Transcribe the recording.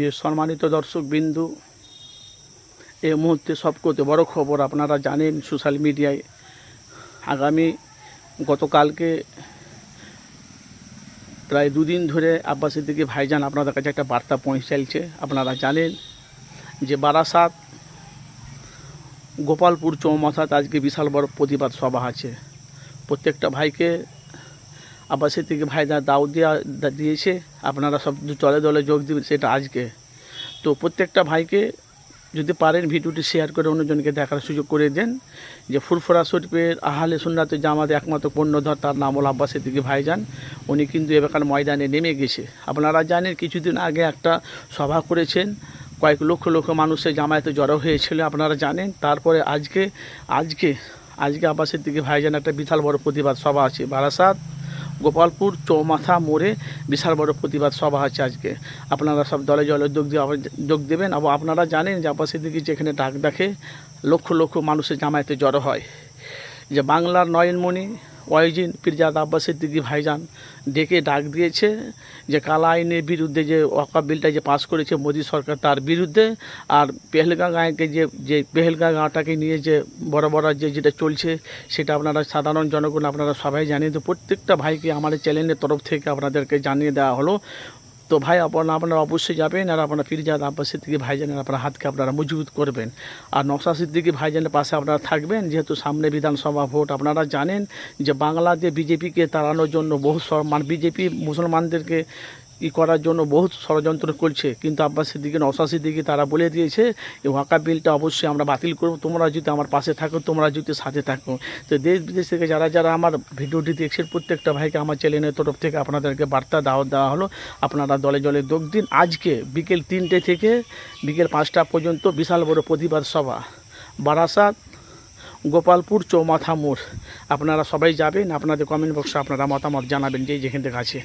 প্রিয় সম্মানিত দর্শক বিন্দু, এই মুহূর্তে সবকতে বড় খবর আপনারা জানেন সোশ্যাল মিডিয়ায়। আগামী গতকালকে প্রায় দুদিন ধরে আব্বাসের দিকে ভাইজান আপনাদের কাছে একটা বার্তা পৌঁছাইছে। আপনারা জানেন যে বারাসাত, গোপালপুর চৌমাথাতে আজকে বিশাল বড় প্রতিবাদ সভা আছে। প্রত্যেকটা ভাইকে আব্বাসের থেকে ভাইরা দাও দেওয়া দা- দিয়েছে। আপনারা সব চলে দলে যোগ দিবেন, সেটা আজকে। তো প্রত্যেকটা ভাইকে যদি পারেন ভিডিওটি শেয়ার করে অন্যজনকে দেখার সুযোগ করে দেন। যে ফুরফুরা শরীফের আহালে সুন্নাতে জামাতে একমাত্র পণ্যধর তার নাম হল আব্বাস সিদ্দিকী ভাইজান। উনি কিন্তু এবার ময়দানে নেমে গেছে। আপনারা জানেন কিছুদিন আগে একটা সভা করেছেন। কয়েক লক্ষ লক্ষ মানুষের জামায়াতে জড়ো হয়েছিল, আপনারা জানেন। তারপরে আজকে আজকে আজকে আব্বাস সিদ্দিকী ভাইজান একটা বিশাল বড় প্রতিবাদ সভা আছে, বারাসাত। গোপালপুর চৌমাথা মোড়ে বিশাল বড় প্রতিবাদ সভা আছে আজকে। আপনারা সব দলে জলে যোগ দিয়ে যোগ দেবেন। আবার আপনারা জানেন যে আব্বাস দিকে যেখানে ডাক দেখে লক্ষ লক্ষ মানুষের জামায়াতে জড়ো হয়। যে বাংলার নয়নমণি ওয়াইজিন পিরজাদ আব্বাস সিদ্দিকি ভাইজান ডেকে ডাক দিয়েছে যে কালা আইনের বিরুদ্ধে যে ওয়াকা বিলটা যে পাশ করেছে মোদী সরকার তার বিরুদ্ধে আর পেহেলগাঁ গাঁকে যে যে পেহেলগাঁ গাঁটাকে নিয়ে যে বড় বড় যে, যেটা চলছে সেটা আপনারা সাধারণ জনগণ আপনারা সবাই জানিয়ে তো প্রত্যেকটা ভাইকে আমাদের চ্যানেলের তরফ থেকে আপনাদেরকে জানিয়ে দেওয়া হলো। তো ভাই, আপনারা আপনারা অবশ্যই যাবেন আর আপনারা ফিরজাদ আব্বাস সিদ্দিকি ভাইজানের আপনার হাতকে আপনারা মজবুত করবেন। আর নকশা সিদ্দিকী ভাইজানের পাশে আপনারা থাকবেন, যেহেতু সামনে বিধানসভা ভোট, আপনারা জানেন যে বাংলাতে বিজেপিকে তাড়ানোর জন্য বহু সম্মান মানে বিজেপি মুসলমানদেরকে ই করার জন্য বহুত ষড়যন্ত্র করছে। কিন্তু আব্বাস সিদ্দিকী নশা সিদ্দিকী তারা বলে দিয়েছে এই ওয়াকা বিলটা অবশ্যই আমরা বাতিল করব, তোমরা যদি আমার পাশে থাকো, তোমরা যদি সাথে থাকো। তো দেশ বিদেশ থেকে যারা যারা আমার ভিডিওটি দেখছেন, প্রত্যেকটা ভাইকে আমার চ্যানেলের তরফ থেকে আপনাদেরকে বার্তা দাওয়া, দেওয়া হলো, আপনারা দলে দলে যোগ দিন। আজকে বিকেল তিনটে থেকে বিকেল পাঁচটা পর্যন্ত বিশাল বড় প্রতিবাদ সভা। বারাসাত, গোপালপুর, চৌমাথা মোড়। আপনারা সবাই যাবেন, আপনাদের কমেন্ট বক্সে আপনারা মতামত জানাবেন যে যেখান থেকে আছে।